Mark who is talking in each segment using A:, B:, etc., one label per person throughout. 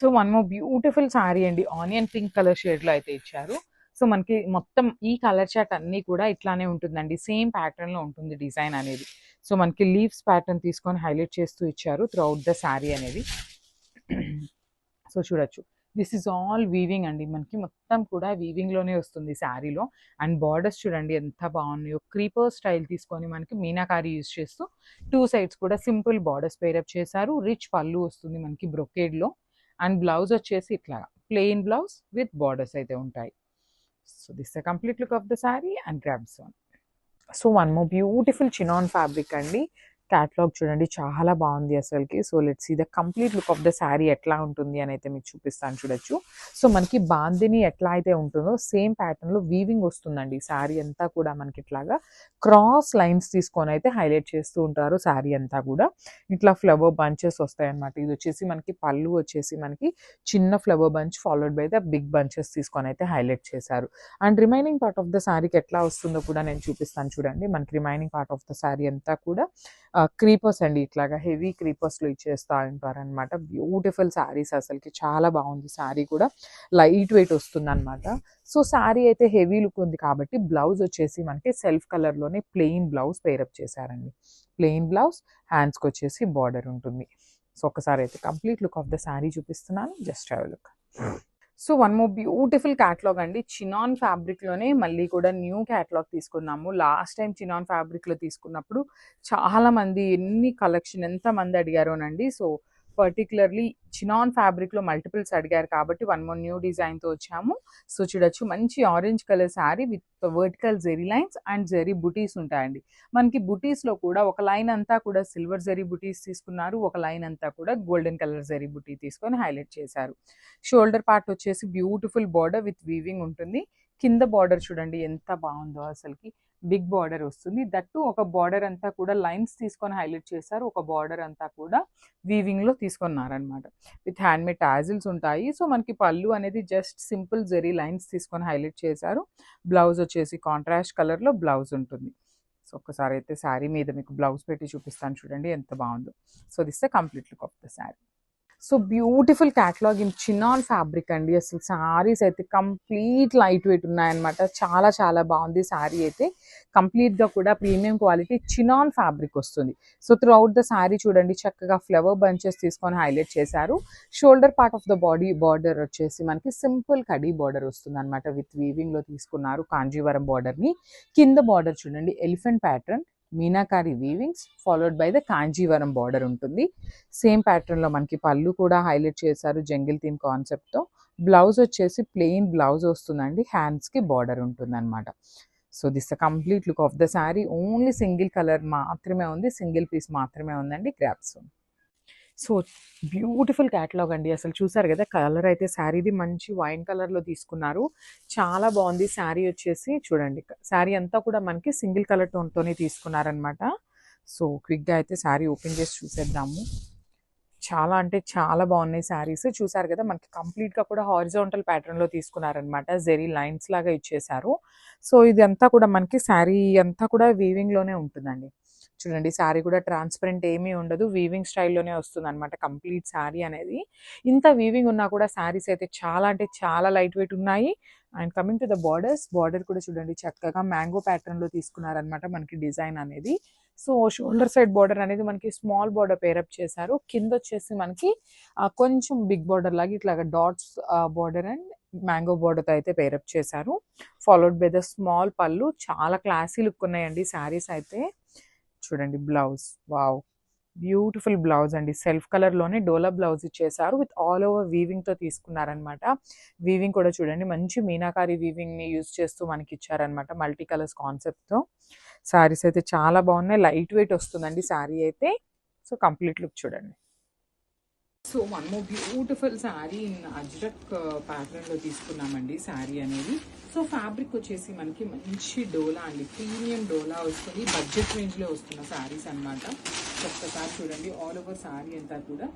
A: So one more beautiful sari అండి. Onion pink colour షేడ్లో అయితే ఇచ్చారు. సో మనకి మొత్తం ఈ కలర్ చాట్ అన్నీ కూడా ఇట్లానే ఉంటుందండి. సేమ్ ప్యాటర్న్లో ఉంటుంది డిజైన్ అనేది. సో మనకి లీవ్స్ ప్యాటర్న్ తీసుకొని హైలైట్ చేస్తూ ఇచ్చారు త్రూఅవుట్ ద శారీ అనేది. సో చూడొచ్చు. దిస్ ఈజ్ ఆల్ వీవింగ్ అండి. మనకి మొత్తం కూడా వీవింగ్లోనే వస్తుంది శారీలో అండ్ బార్డర్స్ చూడండి ఎంత బాగున్నాయో. క్రీపర్ స్టైల్ తీసుకొని మనకి మీనాకారి యూజ్ చేస్తూ టూ సైడ్స్ కూడా సింపుల్ బార్డర్స్ పేరప్ చేశారు. రిచ్ పళ్ళు వస్తుంది మనకి బ్రొకేడ్లో అండ్ బ్లౌజ్ వచ్చేసి ఇట్లా ప్లెయిన్ బ్లౌజ్ విత్ బార్డర్స్ అయితే ఉంటాయి. So this the complete look of the sari and grabs so one more beautiful chinon fabric అండి. క్యాట్లాగ్ చూడండి చాలా బాగుంది అసలుకి. So let's see the complete look of the sari ఎట్లా ఉంటుంది అని అయితే మీకు చూపిస్తాను చూడొచ్చు. సో మనకి బాందిని ఎట్లా అయితే ఉంటుందో సేమ్ ప్యాటర్న్లో వీవింగ్ వస్తుందండి శారీ అంతా కూడా మనకి ఇట్లాగా. క్రాస్ లైన్స్ తీసుకొని అయితే హైలైట్ చేస్తూ ఉంటారు శారీ అంతా కూడా. ఇట్లా ఫ్లవర్ బంచెస్ వస్తాయన్నమాట. ఇది వచ్చేసి మనకి పళ్ళు వచ్చేసి మనకి చిన్న flower bunch followed by the big bunches తీసుకొని అయితే హైలైట్ చేశారు. And remaining part of the శారీకి ఎట్లా వస్తుందో కూడా నేను చూపిస్తాను చూడండి. మనకి remaining part of the sari అంతా కూడా క్రీపర్స్ అండి ఇట్లాగా హెవీ క్రీపర్స్లో ఇచ్చేస్తా ఉంటారు అనమాట బ్యూటిఫుల్ శారీస్ అసలుకి. చాలా బాగుంది శారీ కూడా. లైట్ వెయిట్ వస్తుంది అనమాట సో శారీ అయితే హెవీ లుక్ ఉంది కాబట్టి బ్లౌజ్ వచ్చేసి మనకి సెల్ఫ్ కలర్లోనే ప్లెయిన్ బ్లౌజ్ పేరప్ చేశారండి. ప్లెయిన్ బ్లౌజ్ హ్యాండ్స్కి వచ్చేసి బార్డర్ ఉంటుంది. సో ఒకసారి అయితే complete look of the sari చూపిస్తున్నాను. Just have look so one more beautiful catalogue అండి. చినాన్ ఫ్యాబ్రిక్లోనే మళ్ళీ కూడా న్యూ క్యాటలాగ్ తీసుకున్నాము. లాస్ట్ టైం చినాన్ ఫ్యాబ్రిక్లో తీసుకున్నప్పుడు చాలామంది ఎన్ని కలెక్షన్ ఎంత మంది అడిగారోనండి. సో పర్టికులర్లీ చినాన్ ఫ్యాబ్రిక్లో మల్టిపుల్స్ అడిగారు కాబట్టి వన్ మోర్ న్యూ డిజైన్తో వచ్చాము. సో చూడొచ్చు మంచి orange colour sari with vertical zari lines and zari butis ఉంటాయండి. మనకి బుటీస్లో కూడా ఒక లైన్ అంతా కూడా సిల్వర్ జెరీ బుటీస్ తీసుకున్నారు ఒక లైన్ అంతా కూడా గోల్డెన్ కలర్ జెరీ బుటీ తీసుకొని హైలైట్ చేశారు. షోల్డర్ పార్ట్ వచ్చేసి బ్యూటిఫుల్ బార్డర్ విత్ వీవింగ్ ఉంటుంది. కింద బార్డర్ చూడండి ఎంత బాగుందో అసలుకి. బిగ్ బార్డర్ వస్తుంది. దట్టు ఒక బార్డర్ అంతా కూడా లైన్స్ తీసుకొని హైలైట్ చేశారు. ఒక బార్డర్ అంతా కూడా వీవింగ్లో తీసుకున్నారనమాట విత్ హ్యాండ్ మేడ్ టాజిల్స్ ఉంటాయి. సో మనకి పళ్ళు అనేది జస్ట్ సింపుల్ జెరీ లైన్స్ తీసుకొని హైలైట్ చేశారు. బ్లౌజ్ వచ్చేసి కాంట్రాస్ట్ కలర్లో బ్లౌజ్ ఉంటుంది. సో ఒక్కసారి అయితే శారీ మీద మీకు బ్లౌజ్ పెట్టి చూపిస్తాను. చూడండి ఎంత బాగుందో. So this the complete look of the sari. So beautiful catalogue in chinon fabric అండి. అసలు శారీస్ అయితే కంప్లీట్ లైట్ వెయిట్ ఉన్నాయన్నమాట. చాలా చాలా బాగుంది శారీ అయితే. కంప్లీట్గా కూడా ప్రీమియం క్వాలిటీ చినాన్ ఫ్యాబ్రిక్ వస్తుంది. So throughout the sari చూడండి చక్కగా ఫ్లవర్ బంచెస్ తీసుకొని హైలైట్ చేశారు. Shoulder part of the body border వచ్చేసి మనకి సింపుల్ కడీ బార్డర్ వస్తుంది అనమాట విత్ వీవింగ్లో తీసుకున్నారు కాంజీవరం బార్డర్ని కింద బార్డర్ చూడండి elephant pattern meenakari weavings followed by the Kanjeevaram border ఉంటుంది. సేమ్ ప్యాటర్న్లో మనకి పళ్ళు కూడా హైలైట్ చేశారు జంగిల్ థీమ్ కాన్సెప్ట్తో బ్లౌజ్ వచ్చేసి ప్లెయిన్ బ్లౌజ్ వస్తుందండి. హ్యాండ్స్కి బార్డర్ ఉంటుందన్నమాట. So this the complete look of the sari only single colour మాత్రమే ఉంది. సింగిల్ పీస్ మాత్రమే ఉందండి. గ్రాప్స్ సో బ్యూటిఫుల్ క్యాటలాగ్ అండి. అసలు చూసారు కదా కలర్ అయితే శారీది మంచి వైన్ కలర్లో తీసుకున్నారు. చాలా బాగుంది. శారీ వచ్చేసి చూడండి శారీ అంతా కూడా మనకి సింగిల్ కలర్ టోన్తోనే తీసుకున్నారనమాట సో క్విక్గా అయితే శారీ ఓపెన్ చేసి చూసేద్దాము. చాలా అంటే చాలా బాగున్నాయి శారీస్. చూసారు కదా మనకి కంప్లీట్గా కూడా హారిజాంటల్ ప్యాటర్న్లో తీసుకున్నారనమాట జెరీ లైన్స్ లాగా ఇచ్చేసారు సో ఇది అంతా కూడా మనకి శారీ అంతా కూడా వీవింగ్లోనే ఉంటుందండి. చూడండి శారీ కూడా ట్రాన్స్పరెంట్ ఏమీ ఉండదు. వీవింగ్ స్టైల్లోనే వస్తుంది అనమాట కంప్లీట్ శారీ అనేది. ఇంత వీవింగ్ ఉన్నా కూడా శారీస్ అయితే చాలా అంటే చాలా లైట్ వెయిట్ ఉన్నాయి. And coming to the borders border కూడా చూడండి చక్కగా మ్యాంగో ప్యాటర్న్లో తీసుకున్నారనమాట మనకి డిజైన్ అనేది. సో షోల్డర్ సైడ్ బార్డర్ అనేది మనకి స్మాల్ బార్డర్ పేరప్ చేశారు. కింద వచ్చేసి మనకి కొంచెం బిగ్ బార్డర్ లాగా ఇట్లాగా డాట్స్ బార్డర్ అండ్ మ్యాంగో బార్డర్తో అయితే పేరప్ చేశారు. ఫాలోడ్ బై ద స్మాల్ పళ్ళు. చాలా క్లాసీ లుక్ ఉన్నాయండి శారీస్ అయితే. చూడండి బ్లౌజ్. వావ్! బ్యూటిఫుల్ బ్లౌజ్ అండి. సెల్ఫ్ కలర్లోనే డోలా బ్లౌజ్ ఇచ్చేసారు విత్ ఆల్ ఓవర్ వీవింగ్తో తీసుకున్నారనమాట. వీవింగ్ కూడా చూడండి మంచి మీనాకారి వీవింగ్ని యూజ్ చేస్తూ మనకి ఇచ్చారనమాట మల్టీ కలర్స్ కాన్సెప్ట్తో శారీస్ అయితే చాలా బాగున్నాయి. లైట్ వెయిట్ వస్తుందండి శారీ అయితే. సో కంప్లీట్ లుక్ చూడండి. So one more beautiful sari in Ajrak uh, ప్యాటర్న్లో తీసుకున్నామండి శారీ అనేది. సో ఫ్యాబ్రిక్ వచ్చేసి మనకి మంచి డోలా అండి. ప్రీమియం డోలా వస్తుంది. బడ్జెట్ రేంజ్లో వస్తున్న శారీస్ అనమాట ఒక్కసారి చూడండి ఆల్ ఓవర్ శారీ అంతా కూడా.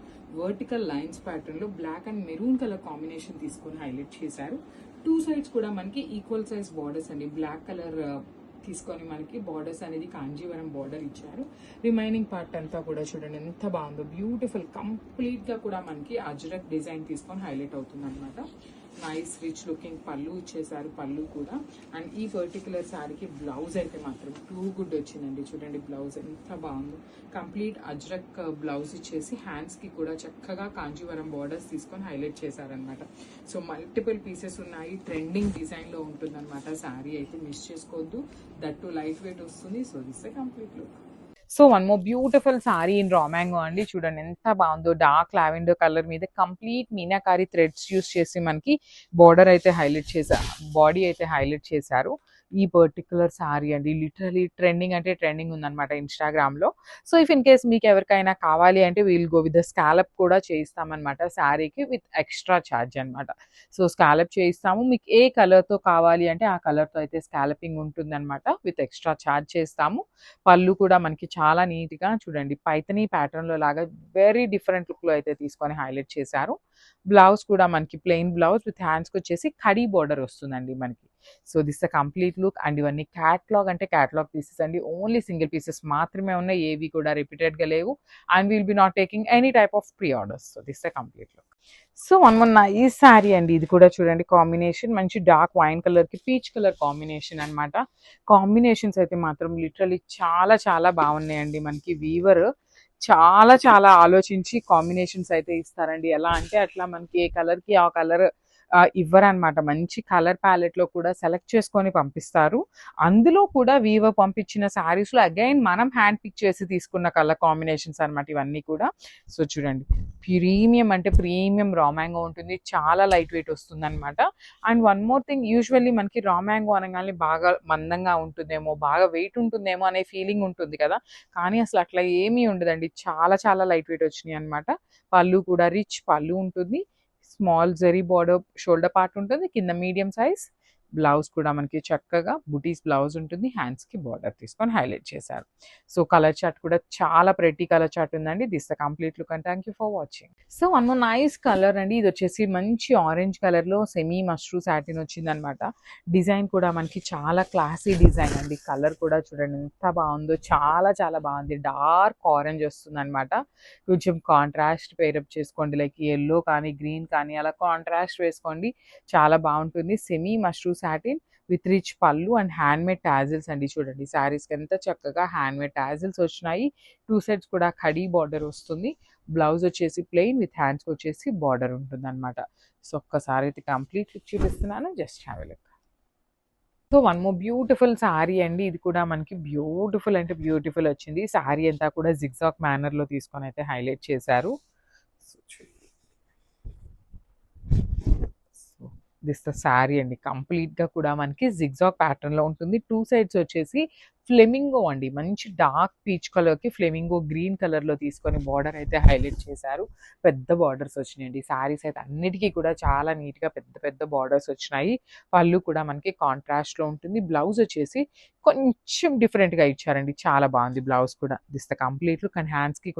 A: వర్టికల్ లైన్స్ ప్యాటర్న్లో black and maroon colour combination తీసుకొని హైలైట్ చేశారు. టూ సైడ్స్ కూడా మనకి ఈక్వల్ సైజ్ బార్డర్స్ అండి. బ్లాక్ కలర్ తీసుకొని మనకి బార్డర్స్ అనేది కాంజీవరం బార్డర్ ఇచ్చారు. రిమైనింగ్ పార్ట్ అంతా కూడా చూడండి ఎంత బాగుందో బ్యూటిఫుల్ కంప్లీట్గా కూడా మనకి అజ్రక్ డిజైన్ తీసుకొని హైలైట్ అవుతుంది అనమాట నైస్ రిచ్ లుకింగ్ పళ్ళు ఇచ్చేసారు పళ్ళు కూడా. అండ్ ఈ పర్టికులర్ శారీకి బ్లౌజ్ అయితే మాత్రం టూ గుడ్ వచ్చిందండి. చూడండి బ్లౌజ్ ఎంత బాగుందో. కంప్లీట్ అజ్రక్ uh, బ్లౌజ్ ఇచ్చేసి హ్యాండ్స్కి కూడా చక్కగా కాంజీవరం బార్డర్స్ తీసుకొని హైలైట్ చేశారనమాట సో మల్టిపుల్ పీసెస్ ఉన్నాయి. ట్రెండింగ్ డిజైన్లో ఉంటుందన్నమాట. శారీ అయితే మిస్ చేసుకోవద్దు. దట్ టు లైట్ వెయిట్ వస్తుంది so this complete look so one more beautiful sari in raw mango అండి. చూడండి ఎంత బాగుందో. డార్క్ లావెండర్ కలర్ మీద కంప్లీట్ మీనాకారి థ్రెడ్స్ యూస్ చేసి మనకి బార్డర్ అయితే హైలైట్ చేశారు బాడీ అయితే హైలైట్ చేశారు. ఈ పర్టికులర్ సారీ అండి. లిటరలీ ట్రెండింగ్ అంటే ట్రెండింగ్ ఉందనమాట ఇన్స్టాగ్రామ్లో సో ఇఫ్ ఇన్ కేస్ మీకు ఎవరికైనా కావాలి అంటే వీల్ గో విత్ స్కాలప్ కూడా చేయిస్తామన్నమాట శారీకి విత్ ఎక్స్ట్రా ఛార్జ్ అన్నమాట. సో స్కాలప్ చేయిస్తాము. మీకు ఏ కలర్తో కావాలి అంటే ఆ కలర్తో అయితే స్కాలపింగ్ ఉంటుందన్నమాట. విత్ ఎక్స్ట్రా ఛార్జ్ చేస్తాము. పళ్ళు కూడా మనకి చాలా నీట్గా చూడండి పైతనీ ప్యాటర్న్లో లాగా వెరీ డిఫరెంట్ లుక్లో అయితే తీసుకొని హైలైట్ చేశారు. బ్లౌజ్ కూడా మనకి ప్లెయిన్ బ్లౌజ్ విత్ హ్యాండ్స్కి వచ్చేసి కడీ బార్డర్ వస్తుందండి మనకి. So this the complete look and ఇవన్నీ క్యాట్లాగ్ అంటే క్యాట్లాగ్ పీసెస్ అండి. ఓన్లీ సింగిల్ పీసెస్ మాత్రమే ఉన్నాయి. ఏవి కూడా రిపీటెడ్గా లేవు. And will be not taking any type of pre orders so this uh complete look. So one మొన్న ఈ శారీ అండి. ఇది కూడా చూడండి కాంబినేషన్. మంచి డార్క్ వైన్ కలర్కి పీచ్ కలర్ కాంబినేషన్ అన్నమాట. కాంబినేషన్స్ అయితే మాత్రం లిటరలీ చాలా చాలా బాగున్నాయండి మనకి వీవర్. చాలా చాలా ఆలోచించి కాంబినేషన్స్ అయితే ఇస్తారండి. ఎలా అంటే అట్లా మనకి ఏ కలర్కి ఆ కలర్ ఇవ్వరనమాట మంచి కలర్ ప్యాలెట్లో కూడా సెలెక్ట్ చేసుకొని పంపిస్తారు. అందులో కూడా వివో పంపించిన శారీస్లో అగైన్ మనం హ్యాండ్ పిక్ చేసి తీసుకున్న కలర్ కాంబినేషన్స్ అన్నమాట ఇవన్నీ కూడా. సో చూడండి. ప్రీమియం అంటే ప్రీమియం రామాంగో ఉంటుంది. చాలా లైట్ వెయిట్ వస్తుంది అనమాట and one more thing usually మనకి రా మ్యాంగో అనగానే బాగా మందంగా ఉంటుందేమో బాగా వెయిట్ ఉంటుందేమో అనే ఫీలింగ్ ఉంటుంది కదా. కానీ అసలు అట్లా ఏమీ ఉండదండి. చాలా చాలా లైట్ వెయిట్ వచ్చినాయి అనమాట పళ్ళు కూడా రిచ్ పళ్ళు ఉంటుంది. Small zari border shoulder part ఉంటుంది. కింద మీడియం సైజ్. బ్లౌజ్ కూడా మనకి చక్కగా బుటీస్ బ్లౌజ్ ఉంటుంది. హ్యాండ్స్కి బార్డర్ తీసుకొని హైలైట్ చేశారు. సో కలర్ చార్ట్ కూడా చాలా ప్రెట్టి కలర్ చార్ట్ ఉందండి. This the complete look and thank you for watching so one more nice colour అండి. ఇది వచ్చేసి మంచి ఆరెంజ్ కలర్లో సెమీ మష్రూ సాటిన్ వచ్చింది అనమాట డిజైన్ కూడా మనకి చాలా క్లాసీ డిజైన్ అండి. కలర్ కూడా చూడండి ఎంత బాగుందో. చాలా చాలా బాగుంది. డార్క్ ఆరెంజ్ వస్తుంది అనమాట కొంచెం కాంట్రాస్ట్ పేరప్ చేసుకోండి. లైక్ ఎల్లో కానీ గ్రీన్ కానీ అలా కాంట్రాస్ట్ వేసుకోండి. చాలా బాగుంటుంది. Semi mashru satin with rich pallu and handmade tassels అండి చూడండి. శారీస్కి ఎంత చక్కగా హ్యాండ్మేడ్ టాజిల్స్ వచ్చినాయి. టూ సైడ్స్ కూడా కడీ బార్డర్ వస్తుంది. బ్లౌజ్ వచ్చేసి ప్లెయిన్ విత్ హ్యాండ్స్కి వచ్చేసి బార్డర్ ఉంటుంది అనమాట సో ఒక్కసారి అయితే కంప్లీట్ చూపిస్తున్నాను. Just have look. So one more beautiful sari అండి. ఇది కూడా మనకి బ్యూటిఫుల్ అంటే బ్యూటిఫుల్ వచ్చింది. శారీ అంతా కూడా జిగ్జాక్ మేనర్లో తీసుకొని అయితే హైలైట్ చేశారు. దిస్ ద శారీ అండి. కంప్లీట్గా కూడా మనకి జిగ్జాగ్ ప్యాటర్న్లో ఉంటుంది. టూ సైడ్స్ వచ్చేసి ఫ్లెమింగో అండి. మంచి డార్క్ పీచ్ కలర్కి ఫ్లెమింగో గ్రీన్ కలర్లో తీసుకొని బార్డర్ అయితే హైలైట్ చేశారు. పెద్ద బార్డర్స్ వచ్చినాయండి. శారీస్ అయితే అన్నిటికీ కూడా చాలా నీట్గా పెద్ద పెద్ద బార్డర్స్ వచ్చినాయి. పళ్ళు కూడా మనకి కాంట్రాస్ట్లో ఉంటుంది. బ్లౌజ్ వచ్చేసి కొంచెం డిఫరెంట్గా ఇచ్చారండి. చాలా బాగుంది బ్లౌజ్ కూడా. This the complete look and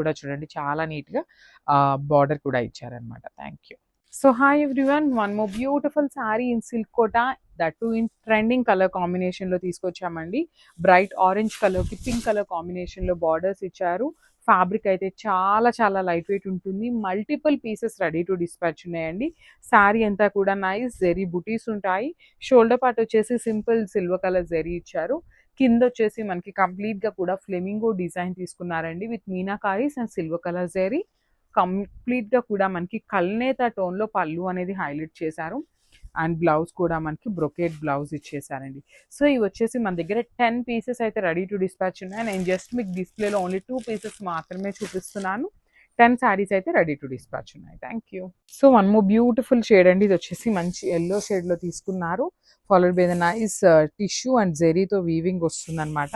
A: కూడా చూడండి. చాలా నీట్గా బార్డర్ కూడా ఇచ్చారనమాట thank you so hi everyone one more beautiful sari in silk Kota that too in trending colour కాంబినేషన్లో తీసుకొచ్చామండి. బ్రైట్ ఆరెంజ్ కలర్కి పింక్ కలర్ కాంబినేషన్లో బార్డర్స్ ఇచ్చారు. ఫ్యాబ్రిక్ అయితే చాలా చాలా లైట్ వెయిట్ ఉంటుంది. Multiple pieces ready to dispatch ఉన్నాయండి. శారీ అంతా కూడా నైస్ జెరీ బుటీస్ ఉంటాయి. షోల్డర్ పార్ట్ వచ్చేసి సింపుల్ సిల్వర్ కలర్ జెరీ ఇచ్చారు. కింద వచ్చేసి మనకి కంప్లీట్గా కూడా ఫ్లెమింగో డిజైన్ తీసుకున్నారండి with meenakaris and silver colour zari కంప్లీట్గా కూడా మనకి కల్నేత టోన్లో పళ్ళు అనేది హైలైట్ చేశారు. అండ్ బ్లౌజ్ కూడా మనకి బ్రొకేట్ బ్లౌజ్ ఇచ్చేసారండి సో ఇవి వచ్చేసి మన దగ్గర టెన్ పీసెస్ అయితే రెడీ టు డిస్పాచ్ ఉన్నాయి. నేను జస్ట్ మీకు డిస్ప్లేలో ఓన్లీ టూ పీసెస్ మాత్రమే చూపిస్తున్నాను. టెన్ శారీస్ అయితే రెడీ టు డిస్పాచ్ ఉన్నాయి. Thank you. So one more beautiful shade అండి. ఇది వచ్చేసి మంచి ఎల్లో షేడ్లో తీసుకున్నారు. Followed by the nice tissue and జెరీతో weaving వస్తుందన్నమాట.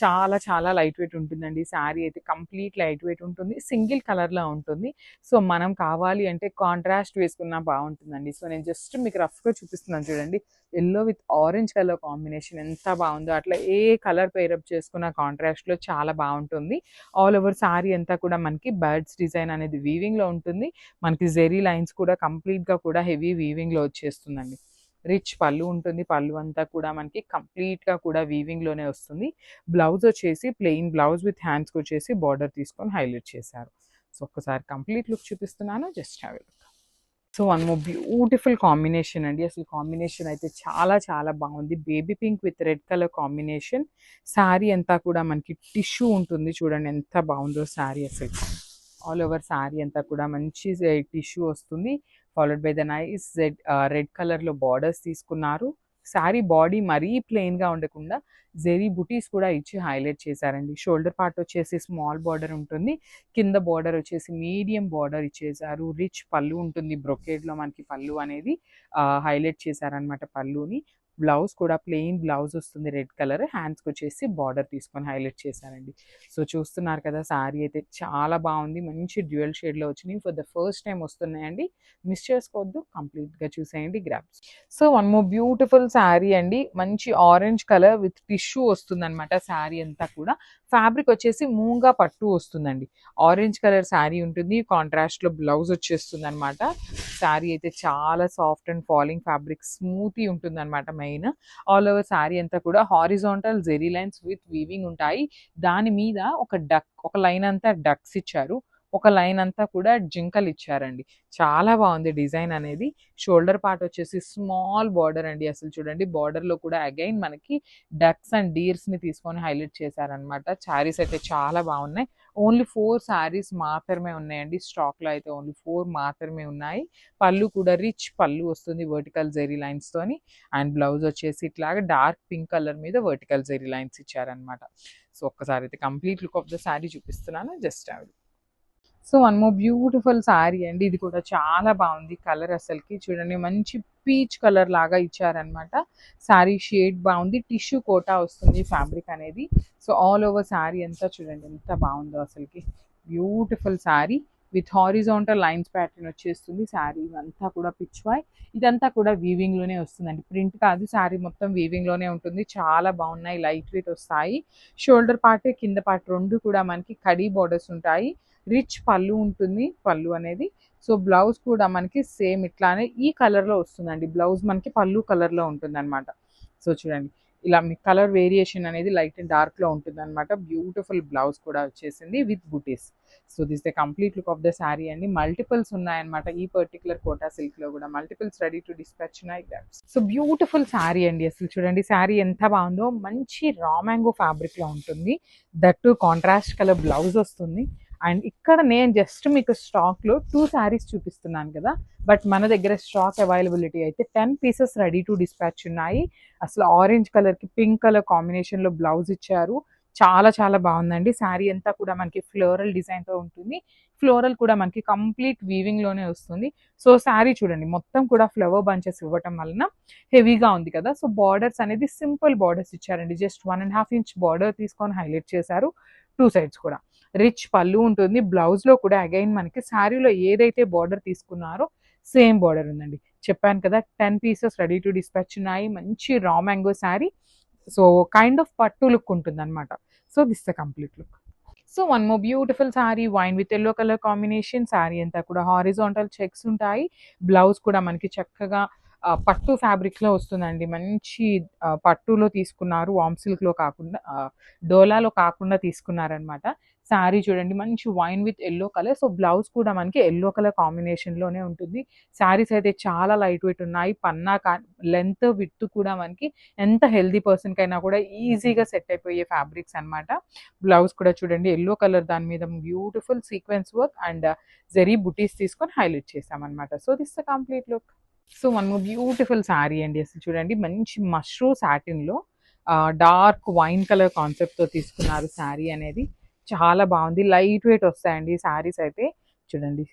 A: చాలా చాలా లైట్ వెయిట్ ఉంటుందండి. శారీ అయితే కంప్లీట్ లైట్ వెయిట్ ఉంటుంది సింగిల్ కలర్లో ఉంటుంది. సో మనం కావాలి అంటే కాంట్రాస్ట్ వేసుకున్నా బాగుంటుందండి. సో నేను జస్ట్ మీకు రఫ్గా చూపిస్తున్నాను చూడండి. Yellow with orange colour combination ఎంత బాగుందో. అట్లా ఏ కలర్ పేరప్ చేసుకున్న కాంట్రాస్ట్లో చాలా బాగుంటుంది. ఆల్ ఓవర్ సారీ అంతా కూడా మనకి బర్డ్స్ డిజైన్ అనేది వీవింగ్లో ఉంటుంది. మనకి జెరీ లైన్స్ కూడా కంప్లీట్గా కూడా హెవీ వీవింగ్లో వచ్చేస్తుందండి. రిచ్ పళ్ళు ఉంటుంది. పళ్ళు అంతా కూడా మనకి కంప్లీట్గా కూడా వీవింగ్లోనే వస్తుంది. బ్లౌజ్ వచ్చేసి ప్లెయిన్ బ్లౌజ్ విత్ హ్యాండ్స్కి వచ్చేసి బార్డర్ తీసుకొని హైలైట్ చేశారు. సో ఒక్కసారి కంప్లీట్ లుక్ చూపిస్తున్నాను. Just have look. So one more beautiful combination అండి. అసలు కాంబినేషన్ అయితే చాలా చాలా బాగుంది. Baby pink with red colour combination. Sari అంతా కూడా మనకి టిష్యూ ఉంటుంది. చూడండి ఎంత బాగుందో శారీ అసలు. ఆల్ ఓవర్ శారీ అంతా కూడా మంచి టిష్యూ వస్తుంది. Followed by the nice red red కలర్లో బార్డర్స్ తీసుకున్నారు. శారీ బాడీ మరీ ప్లెయిన్గా ఉండకుండా జెరీ బుటీస్ కూడా ఇచ్చి హైలైట్ చేశారండి. షోల్డర్ పార్ట్ వచ్చేసి స్మాల్ బార్డర్ ఉంటుంది. కింద బార్డర్ వచ్చేసి మీడియం బార్డర్ ఇచ్చేసారు రిచ్ పళ్ళు ఉంటుంది. బ్రొకేడ్లో మనకి పళ్ళు అనేది uh, హైలైట్ చేశారనమాట పళ్ళుని. బ్లౌజ్ కూడా ప్లెయిన్ బ్లౌజ్ వస్తుంది రెడ్ కలర్. హ్యాండ్స్కి వచ్చేసి బార్డర్ తీసుకొని హైలైట్ చేశారండి. సో చూస్తున్నారు కదా శారీ అయితే చాలా బాగుంది. మంచి డ్యూయల్ షేడ్లో వచ్చినాయి. ఫర్ ద ఫస్ట్ టైం వస్తున్నాయండి. మిస్ చేసుకోవద్దు. కంప్లీట్గా చూసేయండి. Grabs. So one more beautiful sari అండి. మంచి ఆరెంజ్ కలర్ విత్ టిష్యూ వస్తుంది అనమాట శారీ అంతా కూడా. ఫ్యాబ్రిక్ వచ్చేసి మూంగా పట్టు వస్తుందండి. ఆరెంజ్ కలర్ శారీ ఉంటుంది. కాంట్రాస్ట్లో బ్లౌజ్ వచ్చేస్తుంది అనమాట శారీ అయితే చాలా soft and falling fabric smoothie ఉంటుంది అనమాట మెయిన్. ఆల్ ఓవర్ శారీ అంతా కూడా horizontal zari lines with weaving ఉంటాయి. దాని మీద ఒక డక్ ఒక లైన్ అంతా డక్స్ ఇచ్చారు. ఒక లైన్ అంతా కూడా జింకలు ఇచ్చారండి. చాలా బాగుంది డిజైన్ అనేది. షోల్డర్ పార్ట్ వచ్చేసి స్మాల్ బార్డర్ అండి అసలు చూడండి. బార్డర్లో లో కూడా అగైన్ మనకి డక్స్ అండ్ డీర్స్ని తీసుకొని హైలైట్ చేశారనమాట శారీస్ అయితే చాలా బాగున్నాయి. ఓన్లీ ఫోర్ శారీస్ మాత్రమే ఉన్నాయండి. స్టాక్లో అయితే ఓన్లీ ఫోర్ మాత్రమే ఉన్నాయి. పళ్ళు కూడా రిచ్ పళ్ళు వస్తుంది వర్టికల్ జెరీ లైన్స్ తోని అండ్ బ్లౌజ్ వచ్చేసి ఇట్లాగా డార్క్ పింక్ కలర్ మీద వర్టికల్ జెరీ లైన్స్ ఇచ్చారనమాట సో ఒక్కసారి అయితే complete look of the sari చూపిస్తున్నాను. జస్ట్ అవి so one more beautiful sari అండి. ఇది కూడా చాలా బాగుంది. కలర్ అసలుకి చూడండి. మంచి పీచ్ కలర్ లాగా ఇచ్చారనమాట శారీ షేడ్ బాగుంది. టిష్యూ కోటా వస్తుంది ఫ్యాబ్రిక్ అనేది. సో ఆల్ ఓవర్ శారీ అంతా చూడండి. ఎంత బాగుందో అసలుకి. Beautiful sari with horizontal lines pattern వచ్చేస్తుంది. శారీ అంతా కూడా పిచ్ వాయ్. ఇదంతా కూడా వీవింగ్లోనే వస్తుందండి. ప్రింట్ కాదు. శారీ మొత్తం వీవింగ్లోనే ఉంటుంది. చాలా బాగున్నాయి. లైట్ వెయిట్ వస్తాయి. షోల్డర్ పార్ట్ కింద పార్ట్ రెండు కూడా మనకి కడీ బార్డర్స్ ఉంటాయి. రిచ్ పళ్ళు ఉంటుంది పళ్ళు అనేది. సో బ్లౌజ్ కూడా మనకి సేమ్ ఇట్లానే ఈ కలర్లో వస్తుందండి. బ్లౌజ్ మనకి పళ్ళు కలర్లో ఉంటుంది సో చూడండి. ఇలా మీ కలర్ వేరియేషన్ అనేది లైట్ అండ్ డార్క్లో ఉంటుంది అనమాట బ్యూటిఫుల్ బ్లౌజ్ కూడా వచ్చేసింది with butis. So this the complete look of the sari అండి. మల్టిపుల్స్ ఉన్నాయన్నమాట. ఈ పర్టికులర్ కోటా సిల్క్లో కూడా మల్టిపుల్స్ రెడీ టు డిస్పాచ్ ఉన్నాయి సో బ్యూటిఫుల్ శారీ అండి అసలు. చూడండి శారీ ఎంత బాగుందో. మంచి రా మ్యాంగో ఫ్యాబ్రిక్లో ఉంటుంది. దట్టు కాంట్రాస్ట్ కలర్ బ్లౌజ్ వస్తుంది. అండ్ ఇక్కడ నేను జస్ట్ మీకు స్టాక్లో టూ శారీస్ చూపిస్తున్నాను కదా బట్ మన దగ్గర స్టాక్ అవైలబిలిటీ అయితే ten pieces ready to dispatch ఉన్నాయి. అసలు ఆరెంజ్ కలర్కి పింక్ కలర్ కాంబినేషన్లో బ్లౌజ్ ఇచ్చారు. చాలా చాలా బాగుందండి. శారీ అంతా కూడా మనకి ఫ్లోరల్ డిజైన్తో ఉంటుంది. ఫ్లోరల్ కూడా మనకి కంప్లీట్ వీవింగ్లోనే వస్తుంది. సో శారీ చూడండి. మొత్తం కూడా ఫ్లవర్ బంచెస్ ఇవ్వటం వలన హెవీగా ఉంది కదా. సో బార్డర్స్ అనేది సింపుల్ బార్డర్స్ ఇచ్చారండి. Just one and half inch border తీసుకొని హైలైట్ చేశారు. టూ సైడ్స్ కూడా. రిచ్ పళ్ళు ఉంటుంది. బ్లౌజ్లో కూడా అగైన్ మనకి శారీలో ఏదైతే బార్డర్ తీసుకున్నారో సేమ్ బార్డర్ ఉందండి. చెప్పాను కదా ten pieces ready to dispatch ఉన్నాయి. మంచి raw mango sari. So kind of pattu look ఉంటుంది అనమాట so this the complete look so one more beautiful sari wine with yellow colour combination sari అంతా కూడా horizontal checks ఉంటాయి. Blouse కూడా మనకి చక్కగా పట్టు ఫ్యాబ్రిక్లో వస్తుందండి. మంచి పట్టులో తీసుకున్నారు వామ్ సిల్క్లో కాకుండా డోలాలో కాకుండా తీసుకున్నారనమాట. శారీ చూడండి మంచి wine with yellow colour. So blouse కూడా మనకి ఎల్లో కలర్ కాంబినేషన్లోనే ఉంటుంది. శారీస్ అయితే చాలా లైట్ వెయిట్ ఉన్నాయి. పన్నా కా లెంత్ విత్ కూడా మనకి ఎంత హెల్దీ పర్సన్కైనా కూడా ఈజీగా సెట్ అయిపోయే ఫ్యాబ్రిక్స్ అన్నమాట బ్లౌజ్ కూడా చూడండి ఎల్లో కలర్ దాని మీద beautiful sequence work and zari బుటీస్ తీసుకొని హైలైట్ చేసామన్నమాట so this the complete look. So మనము బ్యూటిఫుల్ శారీ అండి అసలు చూడండి. మంచి మష్రూ సాటిన్లో డార్క్ వైన్ కలర్ కాన్సెప్ట్తో తీసుకున్నారు శారీ అనేది. చాలా బాగుంది. లైట్ వెయిట్ వస్తాయండి శారీస్ అయితే. చూడండి.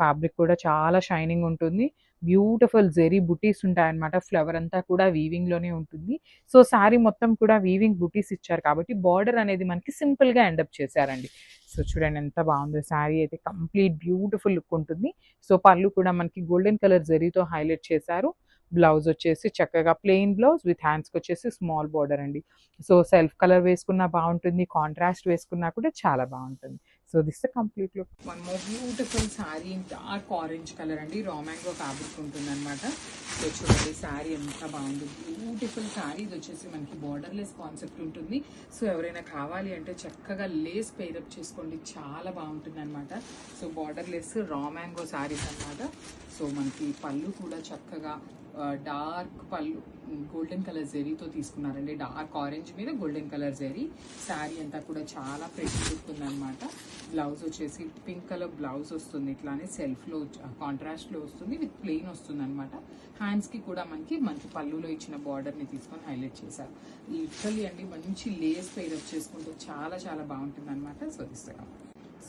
A: ఫ్యాబ్రిక్ కూడా చాలా షైనింగ్ ఉంటుంది. బ్యూటిఫుల్ జెరీ బుటీస్ ఉంటాయన్నమాట. ఫ్లవర్ అంతా కూడా వీవింగ్లోనే ఉంటుంది. సో శారీ మొత్తం కూడా వీవింగ్ బుటీస్ ఇచ్చారు కాబట్టి బార్డర్ అనేది మనకి సింపుల్గా ఎండప్ చేశారండి. సో చూడండి ఎంత బాగుందో. శారీ అయితే కంప్లీట్ బ్యూటిఫుల్ లుక్ ఉంటుంది. సో పళ్ళు కూడా మనకి గోల్డెన్ కలర్ జరీతో హైలైట్ చేశారు. బ్లౌజ్ వచ్చేసి చక్కగా ప్లెయిన్ బ్లౌజ్ విత్ హ్యాండ్స్కి వచ్చేసి స్మాల్ బార్డర్ అండి. సో సెల్ఫ్ కలర్ వేసుకున్నా బాగుంటుంది కాంట్రాస్ట్ వేసుకున్నా కూడా చాలా బాగుంటుంది. So this complete look one more beautiful sari dark orange colour అండి. రా మ్యాంగో ఫ్యాబ్రిక్ ఉంటుంది అనమాట సో చూడండి శారీ ఎంత బాగుంది. బ్యూటిఫుల్ శారీ ఇది వచ్చేసి మనకి బార్డర్లెస్ కాన్సెప్ట్ ఉంటుంది. సో ఎవరైనా కావాలి అంటే చక్కగా లేస్ పేరప్ చేసుకోండి. చాలా బాగుంటుంది అనమాట so borderless raw mango saris అనమాట సో మనకి పళ్ళు కూడా చక్కగా డార్క్ పళ్ళు గోల్డెన్ కలర్ జెరీతో తీసుకున్నారండి. డార్క్ ఆరెంజ్ మీద గోల్డెన్ కలర్ జెరీ శారీ అంతా కూడా చాలా ప్రెట్టి ఉంటుంది అనమాట బ్లౌజ్ వచ్చేసి పింక్ కలర్ బ్లౌజ్ వస్తుంది ఇట్లానే సెల్ఫ్లో కాంట్రాస్ట్లో వస్తుంది విత్ ప్లెయిన్ వస్తుంది అనమాట హ్యాండ్స్కి కూడా మనకి మంచి పళ్ళులో ఇచ్చిన బార్డర్ని తీసుకొని హైలైట్ చేశారు. లిటరలీ అండి మంచి లేస్ పేరప్ చేసుకుంటే చాలా చాలా బాగుంటుంది అనమాట సో ఇస్తాం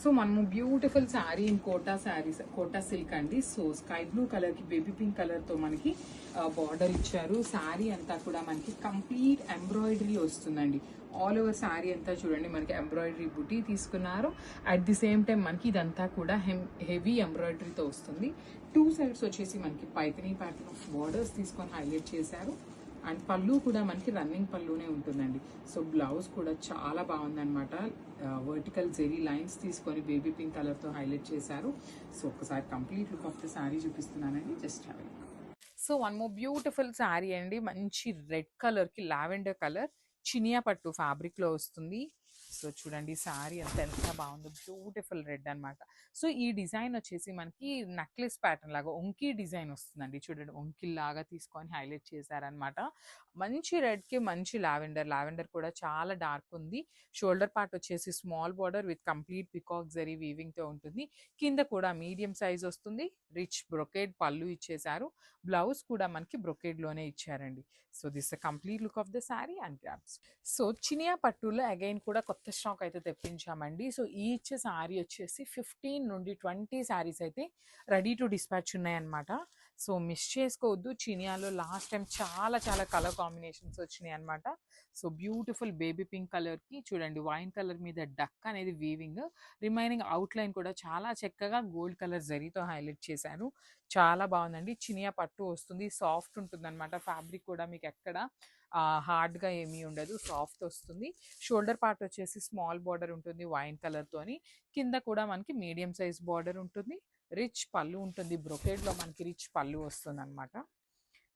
A: సో మనము beautiful sari in Kota saris Kota silk అండి. సో స్కై బ్లూ కలర్కి బేబీ పింక్ కలర్తో మనకి బార్డర్ ఇచ్చారు. శారీ అంతా కూడా మనకి కంప్లీట్ ఎంబ్రాయిడరీ వస్తుందండి. ఆల్ ఓవర్ శారీ అంతా చూడండి మనకి ఎంబ్రాయిడరీ బుటీ తీసుకున్నారు. అట్ ది సేమ్ టైం మనకి ఇదంతా కూడా హెమ్ హెవీ ఎంబ్రాయిడరీతో వస్తుంది. టూ సైడ్స్ వచ్చేసి మనకి పైతనీ ప్యాటర్న్ ఆఫ్ బార్డర్స్ తీసుకొని హైలైట్ చేశారు. అండ్ పళ్ళు కూడా మనకి రన్నింగ్ పళ్ళునే ఉంటుందండి. సో బ్లౌజ్ కూడా చాలా బాగుందనమాట వర్టికల్ జెరీ లైన్స్ తీసుకొని బేబీ పింక్ కలర్తో హైలైట్ చేశారు. సో ఒకసారి complete look of the sari చూపిస్తున్నానండి. Just have so one more beautiful sari అండి. మంచి రెడ్ కలర్కి లావెండర్ కలర్ చినియా పట్టు ఫ్యాబ్రిక్లో వస్తుంది. సో చూడండి శారీ అంత ఎంత బాగుందో. బ్యూటిఫుల్ రెడ్ అనమాట సో ఈ డిజైన్ వచ్చేసి మనకి నెక్లెస్ ప్యాటర్న్ లాగా ఒంకి డిజైన్ వస్తుందండి. చూడండి ఒంకిల్ లాగా తీసుకొని హైలైట్ చేశారనమాట మంచి రెడ్కి మంచి లావెండర్. లావెండర్ కూడా చాలా డార్క్ ఉంది. షోల్డర్ పార్ట్ వచ్చేసి small border with complete peacock zari వీవింగ్తో ఉంటుంది. కింద కూడా మీడియం సైజ్ వస్తుంది. రిచ్ బ్రొకేడ్ పళ్ళు ఇచ్చేశారు. బ్లౌజ్ కూడా మనకి బ్రొకేడ్లోనే ఇచ్చారండి. So this complete look of the sari and grabs so Chiniya పట్టులో అగైన్ కూడా కొత్త స్టాక్ అయితే తెప్పించామండి. సో ఈచ్ శారీ వచ్చేసి ఫిఫ్టీన్ నుండి ట్వంటీ శారీస్ అయితే రెడీ టు డిస్పాచ్ ఉన్నాయన్నమాట. సో మిస్ చేసుకోవద్దు. చినియాలో లాస్ట్ టైం చాలా చాలా కలర్ కాంబినేషన్స్ వచ్చినాయి అనమాట సో బ్యూటిఫుల్ బేబీ పింక్ కలర్కి చూడండి వైన్ కలర్ మీద డక్ అనేది వీవింగ్. రిమైనింగ్ అవుట్లైన్ కూడా చాలా చక్కగా గోల్డ్ కలర్ జరీతో హైలైట్ చేశాను. చాలా బాగుందండి. చినియా పట్టు వస్తుంది. సాఫ్ట్ ఉంటుంది అనమాట ఫ్యాబ్రిక్ కూడా మీకు ఎక్కడ హార్డ్గా ఏమీ ఉండదు సాఫ్ట్ వస్తుంది. షోల్డర్ పార్ట్ వచ్చేసి స్మాల్ బార్డర్ ఉంటుంది వైన్ కలర్తోని. కింద కూడా మనకి మీడియం సైజ్ బార్డర్ ఉంటుంది. రిచ్ పళ్ళు ఉంటుంది. బ్రొకేడ్లో మనకి రిచ్ పళ్ళు వస్తుంది అనమాట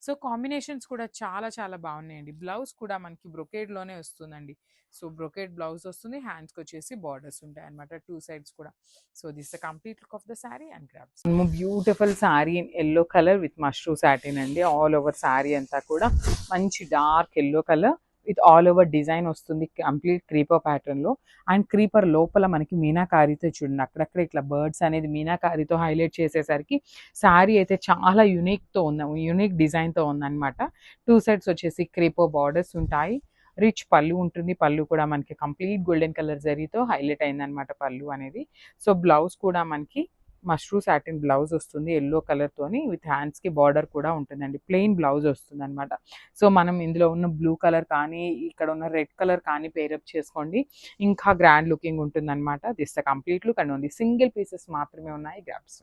A: సో కాంబినేషన్స్ కూడా చాలా చాలా బాగున్నాయండి. బ్లౌజ్ కూడా మనకి బ్రొకేడ్లోనే వస్తుందండి. సో బ్రొకేడ్ బ్లౌజ్ వస్తుంది హ్యాండ్స్కి వచ్చేసి బార్డర్స్ ఉంటాయి అనమాట టూ సైడ్స్ కూడా. So this the complete look of the sari and grabs beautiful sari in yellow colour with mashru satin అండి. ఆల్ ఓవర్ శారీ అంతా కూడా మంచి dark yellow colour. With all over design వస్తుంది కంప్లీట్ క్రీపర్ ప్యాటర్న్లో. And creeper లోపల మనకి మీనాకారితో చూడండి అక్కడక్కడ ఇట్లా బర్డ్స్ అనేది మీనాకారితో హైలైట్ చేసేసరికి శారీ అయితే చాలా యునిక్తో ఉంది యునిక్ డిజైన్తో ఉందన్నమాట. టూ సైడ్స్ వచ్చేసి క్రీపో బార్డర్స్ ఉంటాయి. రిచ్ పళ్ళు ఉంటుంది పళ్ళు కూడా మనకి కంప్లీట్ గోల్డెన్ కలర్ జరీతో హైలైట్ అయిందనమాట పళ్ళు అనేది. సో బ్లౌజ్ కూడా మనకి మష్రూ సాటిన్ బ్లౌజ్ వస్తుంది ఎల్లో కలర్ తోని విత్ హ్యాండ్స్కి బార్డర్ కూడా ఉంటుందండి. ప్లెయిన్ బ్లౌజ్ వస్తుంది అనమాట సో మనం ఇందులో ఉన్న బ్లూ కలర్ కానీ ఇక్కడ ఉన్న రెడ్ కలర్ కానీ పేరప్ చేసుకోండి. ఇంకా గ్రాండ్ లుకింగ్ ఉంటుంది అనమాట this the complete look and only single pieces మాత్రమే ఉన్నాయి. గ్రాప్స్